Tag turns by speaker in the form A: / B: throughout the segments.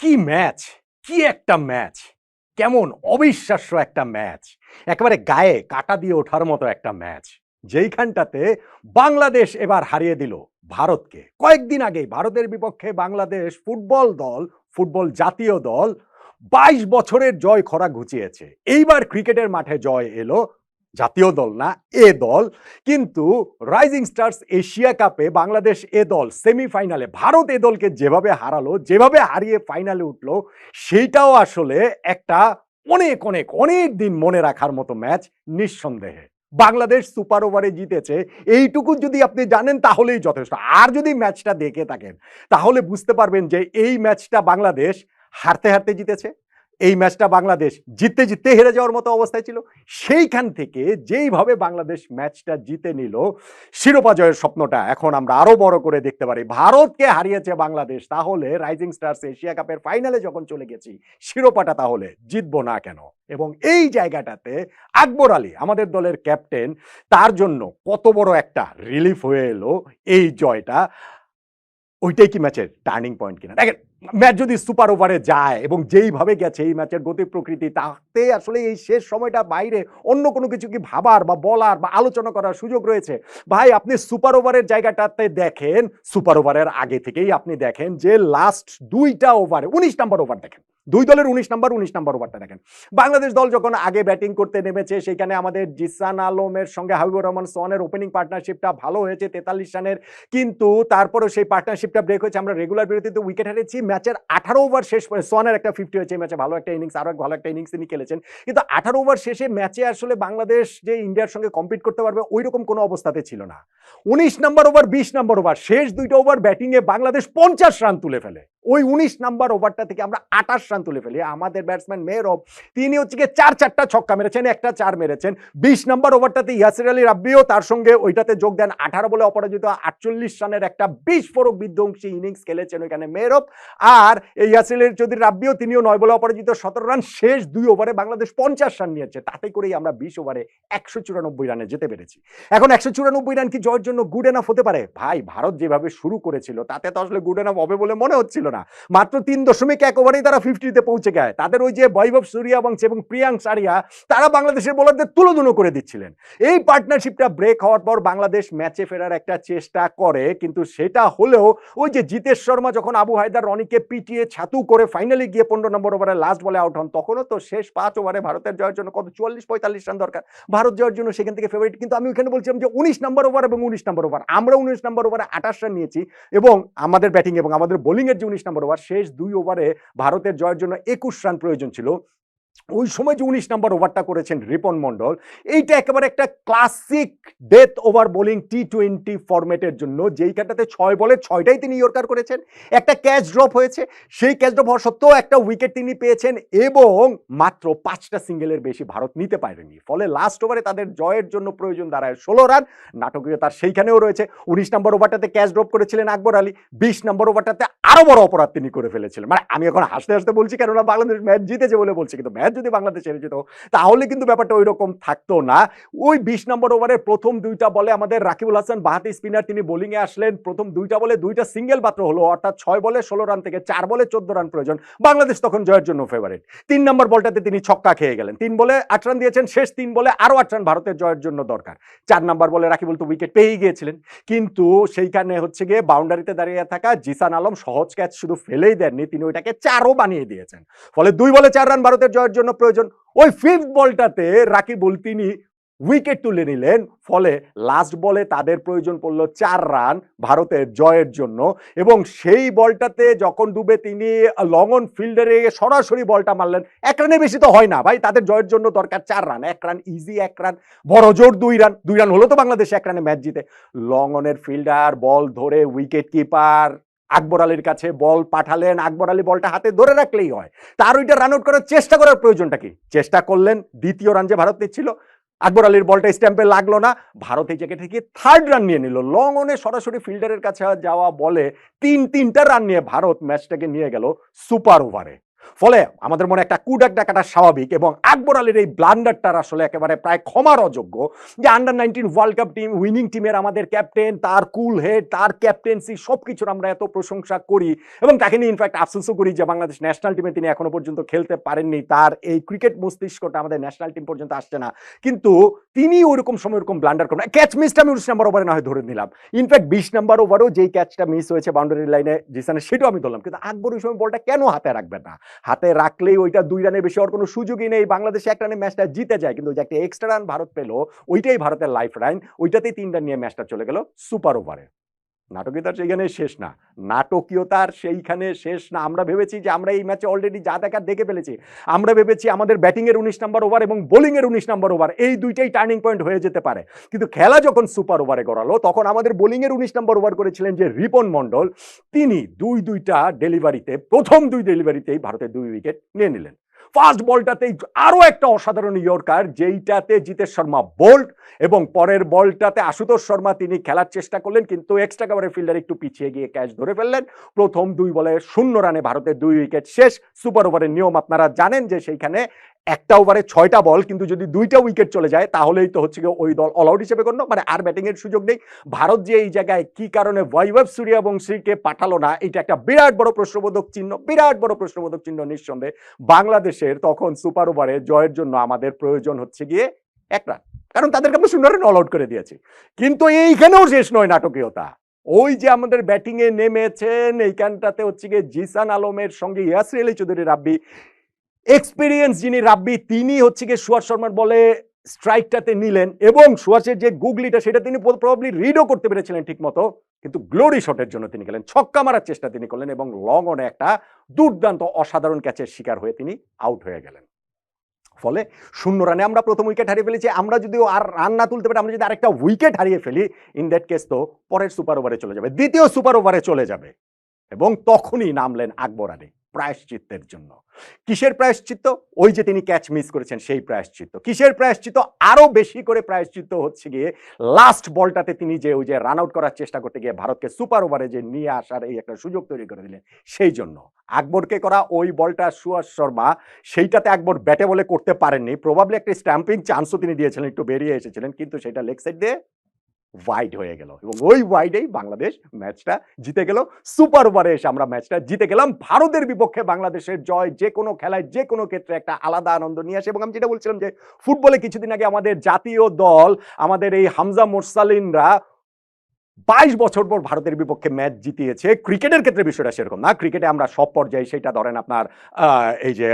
A: কি ম্যাচ কি একটা ম্যাচ কেমন অবিশ্বাস্য একটা ম্যাচ একেবারে গায়ে কাটা দিয়ে ওঠার মতো একটা ম্যাচ যেইখানটাতে বাংলাদেশ এবার হারিয়ে দিল ভারতকে। কয়েকদিন আগেই ভারতের বিপক্ষে বাংলাদেশ ফুটবল দল, ফুটবল জাতীয় দল, বাইশ বছরের জয় খরা ঘুচিয়েছে। এইবার ক্রিকেটের মাঠে জয় এলো জাতীয় দল না, এ দল। কিন্তু রাইজিং স্টার্স এশিয়া কাপে বাংলাদেশ এ দল সেমিফাইনালে ভারত এ দলকে যেভাবে হারালো, যেভাবে হারিয়ে ফাইনালে উঠল, সেইটাও আসলে একটা অনেক অনেক অনেক দিন মনে রাখার মতো ম্যাচ নিঃসন্দেহে। বাংলাদেশ সুপার ওভারে জিতেছে, এইটুকু যদি আপনি জানেন তাহলেই যথেষ্ট। আর যদি ম্যাচটা দেখে থাকেন, তাহলে বুঝতে পারবেন যে এই ম্যাচটা বাংলাদেশ হারতে হারতে জিতেছে। এই ম্যাচটা বাংলাদেশ জিততে জিততে হেরে যাওয়ার মতো অবস্থায় ছিল। সেইখান থেকে যেইভাবে বাংলাদেশ ম্যাচটা জিতে নিল, শিরোপা জয়ের স্বপ্নটা এখন আমরা আরও বড় করে দেখতে পারি। ভারতকে হারিয়েছে বাংলাদেশ, তাহলে রাইজিং স্টার্স এশিয়া কাপের ফাইনালে যখন চলে গেছি, শিরোপাটা তাহলে জিতবো না কেন? এবং এই জায়গাটাতে আকবর আলী, আমাদের দলের ক্যাপ্টেন তার জন্য কত বড় একটা রিলিফ হয়ে এলো এই জয়টা। ওইটাই কি ম্যাচের টার্নিং পয়েন্ট কিনা? দেখেন ম্যাচ যদি সুপার ওভারে যায় এবং যেইভাবে গেছে এই ম্যাচের গতি প্রকৃতি, তাতে আসলে এই শেষ সময়টা বাইরে অন্য কোনো কিছু কি ভাবার বা বলার বা আলোচনা করার সুযোগ রয়েছে? ভাই, আপনি সুপার ওভারের জায়গাটাতে দেখেন সুপার ওভারের আগে থেকেই আপনি দেখেন যে লাস্ট দুইটা ওভারে উনিশ নাম্বার ওভার দেখেন। দুই দলের উনিশ নাম্বার উনিশ নাম্বার ওভারটা দেখেন। বাংলাদেশ দল যখন আগে ব্যাটিং করতে নেমেছে, সেখানে আমাদের জিসান আলমের সঙ্গে হাবিবুর রহমান সোহানের ওপেনিং পার্টনারশিপটা ভালো হয়েছে, তেতাল্লিশ রানের। কিন্তু তারপরেও সেই পার্টনারশিপটা ব্রেক হয়েছে। আমরা রেগুলার বিরতিতে উইকেট হারিয়েছি। ম্যাচের আঠারো ওভার শেষ করে সোহানের একটা ফিফটি হয়েছে ম্যাচে। ভালো একটা ইনিংস আরও ভালো একটা ইনিংস তিনি খেলেছেন। কিন্তু আঠারো ওভার শেষে ম্যাচে আসলে বাংলাদেশ যে ইন্ডিয়ার সঙ্গে কম্পিট করতে পারবে ওই রকম কোনো অবস্থাতে ছিল না। উনিশ নাম্বার ওভার বিশ নাম্বার ওভার শেষ দুইটা ওভার ব্যাটিংয়ে বাংলাদেশ পঞ্চাশ রান তুলে ফেলে। ওই উনিশ নাম্বার ওভারটা থেকে আমরা আঠাশ রান তুলে ফেলি। আমাদের ব্যাটসম্যান মেহরব তিনি হচ্ছে গিয়ে চার চারটা ছক্কা মেরেছেন, একটা চার মেরেছেন। বিশ নাম্বার ওভারটাতে ইয়াসির আলী রাব্বিও তার সঙ্গে ওইটাতে যোগ দেন আঠারো বলে অপরাজিত, আটচল্লিশ রানের একটা বিশ ফোরক বিধ্বংসী ইনিংস খেলেছেন ওইখানে মেহরব আর এই ইয়াসির আলী চৌধুরী রাব্বিও, তিনিও নয় বলে অপরাজিত, সতেরো রান শেষ, দুই ওভারে বাংলাদেশ পঞ্চাশ রান নিয়েছে। তাতে করেই আমরা বিশ ওভারে একশো চুরানব্বই রানে যেতে পেরেছি। এখন একশো চুরানব্বই রান কি জয়ের জন্য গুড এনাফ হতে পারে? ভাই, ভারত যেভাবে শুরু করেছিল, তাতে তো আসলে গুড এনাফ হবে বলে মনে হচ্ছিল না। মাত্র তিন দশমিক এক ওভারেই তারা ফিফটিতে পৌঁছে গেছে। তাদের ওই যে বৈভব সূর্যবংশ এবং প্রিয়াঙ্ক সারিয়া তারা বাংলাদেশের বোলারদের তুলোধুনো করে দিচ্ছিলেন। এই পার্টনারশিপটা ব্রেক হওয়ার পর বাংলাদেশ ম্যাচে ফেরার একটা চেষ্টা করে, কিন্তু সেটা হলেও ওই যে জিতেশ শর্মা যখন আবু হায়দার রনিকে পিটিয়ে ছাতু করে ফাইনালি গিয়ে পনেরো নম্বর ওভারে লাস্ট বলে আউট হন, তখনও তো শেষ পাঁচ ওভারে ভারতের জয়ের জন্য কত চুয়াল্লিশ, পঁয়তাল্লিশ রান দরকার। ভারত জয়ের জন্য সেখান থেকে ফেভারিট কিন্তু আমি ওখানে বলছিলাম যে উনিশ নম্বর ওভার এবং উনিশ নম্বর ওভার আমরা উনিশ নম্বর ওভারে আঠাশ রান নিয়েছি এবং আমাদের ব্যাটিং এবং আমাদের বোলিংয়ের যে উনিশ নম্বর ওভার শেষ দুই ওভারে ভারতের জয়ের জন্য একুশ রান প্রয়োজন ছিল। ওই সময় যে উনিশ নম্বর ওভারটা করেছেন রিপন মন্ডল এইটা একেবারে একটা classic death over bowling T twenty ফরম্যাটের জন্য যেই যেইখানটাতে ছয় বলে ছয়টাই তিনি ইয়র্কার করেছেন। একটা ক্যাচ ড্রপ হয়েছে, সেই ক্যাচ ড্রপ হওয়া সত্ত্বেও একটা উইকেট তিনি পেয়েছেন এবং মাত্র পাঁচটা সিঙ্গেলের বেশি ভারত নিতে পারেনি। ফলে লাস্ট ওভারে তাদের জয়ের জন্য প্রয়োজন দাঁড়ায় ষোলো রান নাটকীয় তার সেইখানেও রয়েছে। উনিশ নম্বর ওভারটাতে ক্যাচ ড্রপ করেছিলেন আকবর আলী, বিশ নম্বর ওভারটাতে আরও বড় অপরাধ তিনি করে ফেলেছিলেন। মানে আমি এখন হাসতে হাসতে বলছি, কেননা বাংলাদেশ ম্যাচ জিতেছে বলে বলছি, কিন্তু ম্যাচ যদি বাংলাদেশ হেরে যেত, তাহলে কিন্তু ব্যাপারটা ওই রকম থাকতো না। ওই বিশ নম্বর ওভারের প্রথম দুইটা বলে আমাদের রাকিবুল হাসান বাহাতি স্পিনার তিনি বোলিংয়ে আসলেন। প্রথম দুইটা বলে দুইটা সিঙ্গেল মাত্র হলো, অর্থাৎ ছয় বলে ষোলো রান থেকে চার বলে চোদ্দ রান প্রয়োজন। বাংলাদেশ তখন জয়ের জন্য ফেভারিট তিন নম্বর বলটাতে তিনি ছক্কা খেয়ে গেলেন। তিন বলে আট রান দিয়েছেন, শেষ তিন বলে আরও আট রান ভারতের জয়ের জন্য দরকার। চার নম্বর বলে রাকিবুল তো উইকেট পেয়েই গিয়েছিলেন। কিন্তু সেইখানে হচ্ছে গিয়ে বাউন্ডারিতে দাঁড়িয়ে থাকা জিসান আলম সহজ ক্যাচ শুধু ফেলেই দেননি, তিনি ওইটাকে চারও বানিয়ে দিয়েছেন। ফলে দুই বলে চার রান ভারতের জয়ের জন্য প্রয়োজন। ওই ফিফথ বলটাতে রাকিবুল তিনি উইকেট তুলে নিলেন। ফলে লাস্ট বলে তাদের প্রয়োজন পড়ল চার রান ভারতের জয়ের জন্য। এবং সেই বলটাতে যখন ডুবে তিনি লং অন ফিল্ডারে সরাসরি বলটা মারলেন, এক রানের বেশি তো হয় না ভাই, তাদের জয়ের জন্য দরকার চার রান। এক রান ইজি এক রান বড় জোর, দুই রান দুই রান হলো তো বাংলাদেশ এক রানে ম্যাচ জিতে। লং অনের ফিল্ডার বল ধরে উইকেট কিপার আকবর আলীর কাছে বল পাঠালেন। আকবর আলী বলটা হাতে ধরে রাখলেই হয়। তার ওইটা রান আউট করার চেষ্টা করার প্রয়োজনটা কি? চেষ্টা করলেন, দ্বিতীয় রান যে ভারত নিচ্ছিল, আকবর আলীর বলটা স্ট্যাম্পে লাগল না। ভারত এই জায়গা থেকে থার্ড রান নিয়ে নিল। লং অনে সরাসরি ফিল্ডারের কাছে যাওয়া বলে তিন তিনটা রান নিয়ে ভারত ম্যাচটাকে নিয়ে গেল সুপার ওভারে ফলে আমাদের মনে একটা কুডাক ডাকাটা স্বাভাবিক এবং আকবর আলীর এই ব্লান্ডারটার আসলে একেবারে প্রায় ক্ষমার অযোগ্য যে under nineteen world cup team winning টিমের আমাদের ক্যাপ্টেন তার কুল হেড তার ক্যাপ্টেন্সি সব কিছুর আমরা এত প্রশংসা করি এবং তাকে নিয়ে ইনফ্যাক্ট আফসোসও করি যে বাংলাদেশ ন্যাশনাল টিমে তিনি এখনও পর্যন্ত খেলতে পারেননি। তার এই ক্রিকেট মস্তিষ্কটা আমাদের ন্যাশনাল টিম পর্যন্ত আসছে না। কিন্তু তিনি ওইরকম সময় ওরকম ব্লান্ডার করেন ক্যাচ মিসটা আমি উনিশ নাম্বার ওভারে না হয় ধরে নিলাম। ইনফ্যাক্ট বিশ নাম্বার ওভারও যেই ক্যাচটা মিস হয়েছে বাউন্ডারি লাইনে জিসানের সেটাও আমি ধরলাম। কিন্তু আকবর ওই সময় বলটা কেন হাতে রাখবেন না? হাতে রাখলেই ওইটা দুই রানের বেশি ওর কোনো সুযোগই নেই। বাংলাদেশ এক রানে ম্যাচটা জিতে যায়, কিন্তু যে একটা এক্সট্রা রান ভারত পেল, ওইটাই ভারতের লাইফ লাইন ওইটাতেই তিন রান নিয়ে ম্যাচটা চলে গেল সুপার ওভারে নাটকীয়তার সেইখানে শেষ না নাটকীয়তার সেইখানে শেষ না। আমরা ভেবেছি যে আমরা এই ম্যাচে অলরেডি যা দেখার দেখে ফেলেছি। আমরা ভেবেছি আমাদের ব্যাটিংয়ের উনিশ নম্বর ওভার এবং বোলিংয়ের উনিশ নম্বর ওভার এই দুইটাই টার্নিং পয়েন্ট হয়ে যেতে পারে। কিন্তু খেলা যখন সুপার ওভারে গড়ালো, তখন আমাদের বোলিংয়ের উনিশ নম্বর ওভার করেছিলেন যে রিপন মণ্ডল। তিনি দুই দুইটা ডেলিভারিতে প্রথম দুই ডেলিভারিতেই ভারতের দুই উইকেট নিয়ে নিলেন। ফার্স্ট বলটাতেই আরও একটা অসাধারণ ইয়র্কার, যেইটাতে জিতেশ শর্মা বোল্ড এবং পরের বলটাতে আশুতোষ শর্মা তিনি খেলার চেষ্টা করলেন, কিন্তু এক্সট্রা কাভারে ফিল্ডার একটু পিছিয়ে গিয়ে ক্যাচ ধরে ফেললেন। প্রথম দুই বলে শূন্য রানে ভারতের দুই উইকেট শেষ। সুপার ওভারের নিয়ম আপনারা জানেন যে সেইখানে একটা ওভারে ছয়টা বল, কিন্তু যদি দুইটা উইকেট চলে যায়, তাহলেই তো হচ্ছে ওই দল অল আউট হিসেবে গণ্য। মানে আর ব্যাটিং এর সুযোগ নেই। ভারত যে এই জায়গায় কি কারণে বৈভব সূর্যবংশীকে পাঠালো না, এটা একটা বিরাট বড় প্রশ্নবোধক চিহ্ন, বিরাট বড় প্রশ্নবোধক চিহ্ন নিঃসন্দেহে। বাংলাদেশের তখন সুপার ওভারে জয়ের জন্য আমাদের প্রয়োজন হচ্ছে গিয়ে এক রান কারণ তাদেরকে আমরা শূন্য রান অল আউট করে দিয়েছি। কিন্তু এইখানেও শেষ নয় নাটকীয়তা। ওই যে আমাদের ব্যাটিংয়ে নেমেছেন, এইখানটাতে হচ্ছে গিয়ে জিসান আলমের সঙ্গে ইয়াসির আলী চৌধুরী রাব্বি এক্সপিরিয়েন্স যিনি রাব্বি, তিনি হচ্ছে গিয়ে সুয়াস শর্মার বলে স্ট্রাইকটাতে নিলেন এবং সুয়াসের যে গুগলিটা, সেটা তিনি প্রবাবলি রিডও করতে পেরেছিলেন ঠিক মতো কিন্তু গ্লোরি শটের জন্য তিনি গেলেন। ছক্কা মারার চেষ্টা তিনি করলেন এবং লং অনে একটা দুর্দান্ত অসাধারণ ক্যাচের শিকার হয়ে তিনি আউট হয়ে গেলেন। ফলে শূন্য রানে আমরা প্রথম উইকেট হারিয়ে ফেলেছি, আমরা যদিও আর রান না তুলতে পারি, আমরা যদি আরেকটা উইকেট হারিয়ে ফেলি ইন দ্যাট কেস তো পরের সুপার ওভারে চলে যাবে, দ্বিতীয় সুপার ওভারে চলে যাবে। এবং তখনই নামলেন আকবর আলী। প্রায়শ্চিত্তের জন্য। কিসের প্রায়শ্চিত্ত? ওই যে তিনি ক্যাচ মিস করেছেন, সেই প্রায়শ্চিত্ত। কিসের প্রায়শ্চিত্ত? আরও বেশি করে প্রায়শ্চিত্ত হচ্ছে গিয়ে লাস্ট বলটাতে তিনি যে ওই যে রান আউট করার চেষ্টা করতে গিয়ে ভারতকে সুপার ওভারে যে নিয়ে আসার এই একটা সুযোগ তৈরি করে দিলেন, সেই জন্য। আকবরকে করা ওই বলটা সুয়াস শর্মা, সেইটাতে আকবর ব্যাটে বলে করতে পারেননি। প্রবাবলি একটা স্ট্যাম্পিং চান্সও তিনি দিয়েছিলেন, একটু বেরিয়ে এসেছিলেন, কিন্তু সেটা লেগ সাইড দিয়ে ওয়াইড হয়ে গেল। এবং ওই ওয়াইডেই বাংলাদেশ ম্যাচটা জিতে গেল। সুপার ওভারে এসে আমরা ম্যাচটা জিতে গেলাম। ভারতের বিপক্ষে বাংলাদেশের জয় যে কোনো খেলায়, যে কোনো ক্ষেত্রে একটা আলাদা আনন্দ নিয়ে আসে। এবং আমি যেটা বলছিলাম যে ফুটবলে কিছুদিন আগে আমাদের জাতীয় দল, আমাদের এই হামজা মোরসালিনরা বাইশ বছর পর ভারতের বিপক্ষে ম্যাচ জিতিয়েছে। ক্রিকেটের ক্ষেত্রে বিষয়টা সেরকম না। ক্রিকেটে আমরা সব পর্যায়ে সেটা ধরেন আপনার এই যে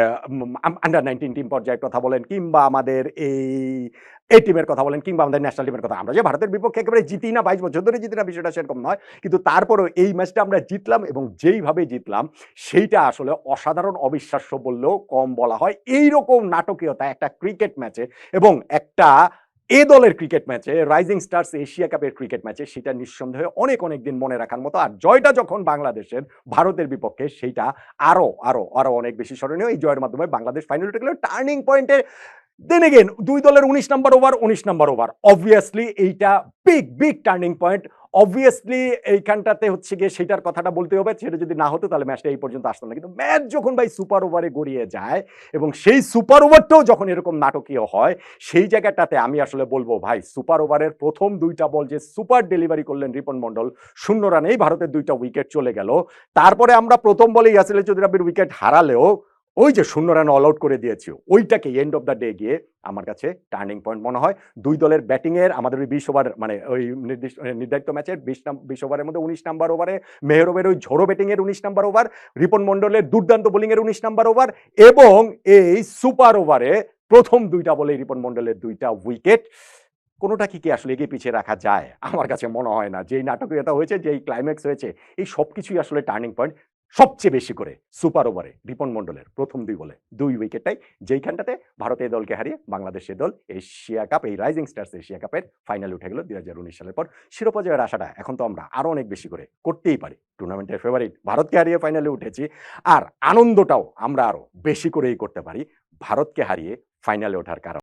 A: আন্ডার নাইনটিন টিম পর্যায়ের কথা বলেন কিংবা আমাদের এই এই টিমের কথা বলেন কিংবা আমাদের ন্যাশনাল টিমের কথা। আমরা যে ভারতের বিপক্ষে একেবারে জিতি না, বাইশ বছর ধরে জিতি না, বিষয়টা সেরকম নয়। কিন্তু তারপরেও এই ম্যাচটা আমরা জিতলাম এবং যেইভাবে জিতলাম, সেইটা আসলে অসাধারণ অবিশ্বাস্য বললেও কম বলা হয়। এইরকম নাটকীয়তা একটা ক্রিকেট ম্যাচে এবং একটা এ দলের ক্রিকেট ম্যাচে রাইজিং স্টার্স এশিয়া কাপের ক্রিকেট ম্যাচে সেটা নিঃসন্দেহে অনেক অনেক দিন মনে রাখার মতো। আর জয়টা যখন বাংলাদেশের, ভারতের বিপক্ষে, সেইটা আরও আরও আরও অনেক বেশি স্মরণীয়। এই জয়ের মাধ্যমে বাংলাদেশ ফাইনাল গেল। টার্নিং পয়েন্টে দেন এগেন দুই দলের উনিশ নম্বর ওভার উনিশ নম্বর ওভার অবভিয়াসলি এইটা big big turning point obviously এইখানটাতে হচ্ছে গিয়ে সেটার কথাটা বলতে হবে, সেটা যদি না হতো তাহলে ম্যাচটা এই পর্যন্ত আসতো না। কিন্তু ম্যাচ যখন ভাই সুপার ওভারে গড়িয়ে যায় এবং সেই সুপার ওভারটাও যখন এরকম নাটকীয় হয়, সেই জায়গাটাতে আমি আসলে বলব ভাই সুপার ওভারের প্রথম দুইটা বল যে সুপার ডেলিভারি করলেন রিপন মন্ডল শূন্য রানেই ভারতের দুইটা উইকেট চলে গেল। তারপরে আমরা প্রথম বলে ইয়াসিল চৌধুরাবির উইকেট হারালেও ওই যে শূন্য রান অল আউট করে দিয়েছি, ওইটাকে এন্ড অফ দ্য ডে গিয়ে আমার কাছে টার্নিং পয়েন্ট মনে হয়। দুই দলের ব্যাটিংয়ের আমাদের ওই বিশ ওভার মানে ওই নির্দিষ্ট নির্ধারিত ম্যাচের বিশ বিশ ওভারের মধ্যে উনিশ নাম্বার ওভারে মেহরবের ওই ঝোড়ো ব্যাটিংয়ের উনিশ নাম্বার ওভার রিপন মণ্ডলের দুর্দান্ত বোলিংয়ের উনিশ নাম্বার ওভার এবং এই সুপার ওভারে প্রথম দুইটা বলে রিপন মণ্ডলের দুইটা উইকেট কোনোটা কি কি আসলে এগিয়ে পিছিয়ে রাখা যায়? আমার কাছে মনে হয় না। যেই নাটকীয়তা হয়েছে, যেই ক্লাইম্যাক্স হয়েছে, এই সব কিছুই আসলে টার্নিং পয়েন্ট সবচেয়ে বেশি করে সুপার ওভারে রিপন মণ্ডলের প্রথম দুই বলে দুই উইকেটটাই যেইখানটাতে ভারতের দলকে হারিয়ে বাংলাদেশের দল এশিয়া কাপ, এই রাইজিং স্টার্স এশিয়া কাপের ফাইনাল উঠে গেল দুই হাজার উনিশ সালের পর। শিরোপা জয়ের আশাটা এখন তো আমরা আরও অনেক বেশি করে করতেই পারি। টুর্নামেন্টের ফেভারিট ভারতকে হারিয়ে ফাইনালে উঠেছি। আর আনন্দটাও আমরা আরও বেশি করেই করতে পারি ভারতকে হারিয়ে ফাইনালে ওঠার কারণ।